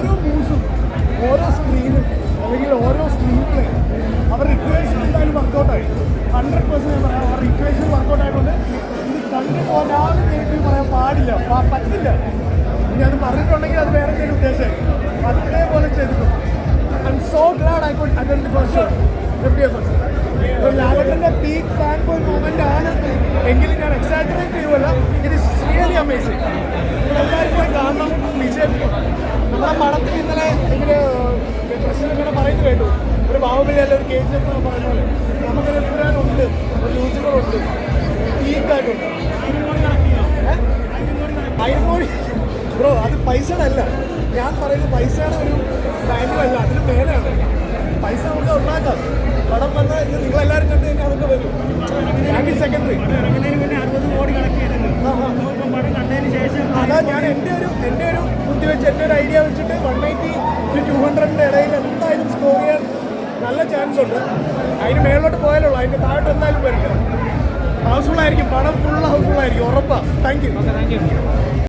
ഓരോ മൂവ്സും ഓരോ സ്ക്രീനും അല്ലെങ്കിൽ ഓരോ സ്ക്രീൻ പ്ലേ അവരുടെ ഇക്വേഷൻ എന്തായാലും വർക്കൗട്ടായി ഹൺഡ്രഡ് പെർസെന്റ് ഞാൻ പറയാം അവർ ഇക്വേഷൻ വർക്കൗട്ട് ആയതുകൊണ്ട് ഇത് കണ്ട് ഒരാളും കേട്ട് പറയാൻ പാടില്ല. പറ്റില്ല. അത് പറഞ്ഞിട്ടുണ്ടെങ്കിൽ അത് വേറെ എന്തെങ്കിലും ഉദ്ദേശം. അതേപോലെ ചെയ്തിട്ടുണ്ട് I so glad I could attend first fifty F ലാലട്ടന്റെ peak fan boy moment ആണ്. എങ്കിലും ഞാൻ എക്സാജറേറ്റ് ചെയ്യുമല്ല ഇത് റിയലി അമേസിങ് എല്ലാവരും പോയി കാണണം. ഒരു ബാഹുബലി അല്ല ഒരു കെ ജി എഫ് പറഞ്ഞ പോലെ നമുക്കൊരു എമ്പുരാനുണ്ട് ഒരു ഈക്കായിട്ടുണ്ട് അയ്യോടി ബ്രോ അത് പൈസയുടെ അല്ല. ഞാൻ പറയുന്നത് പൈസയുടെ ഒരു വാല്യൂ അല്ല അതിന് പേരാണ്. പൈസ നമുക്ക് ഉണ്ടാക്കാം. പടം വന്നാൽ ഇത് നിങ്ങളെല്ലാവരും കണ്ടു കഴിഞ്ഞാൽ അതൊക്കെ വരും. സെക്കൻഡറി. അറുപത് കോടി അതാ ഞാൻ എന്റെ ഒരു എന്റെ ഒരു ബുദ്ധി വെച്ച് എന്റെ ഒരു ഐഡിയ വെച്ചിട്ട് വൺ നയന്റി ടു ടു ഹൺഡ്രഡിന്റെ ഇടയിൽ എന്തായാലും സ്കോർ ചെയ്യാൻ നല്ല ചാൻസ് ഉണ്ട്. അതിന് മേളിലോട്ട് പോയാലുള്ളൂ അതിന്റെ താഴോട്ട് എന്തായാലും വരില്ല ഹൗസ്ഫുൾ ആയിരിക്കും. പണം ഫുൾ ഹൗസ്ഫുൾ ആയിരിക്കും. ഉറപ്പാണ് താങ്ക് യു താങ്ക് യു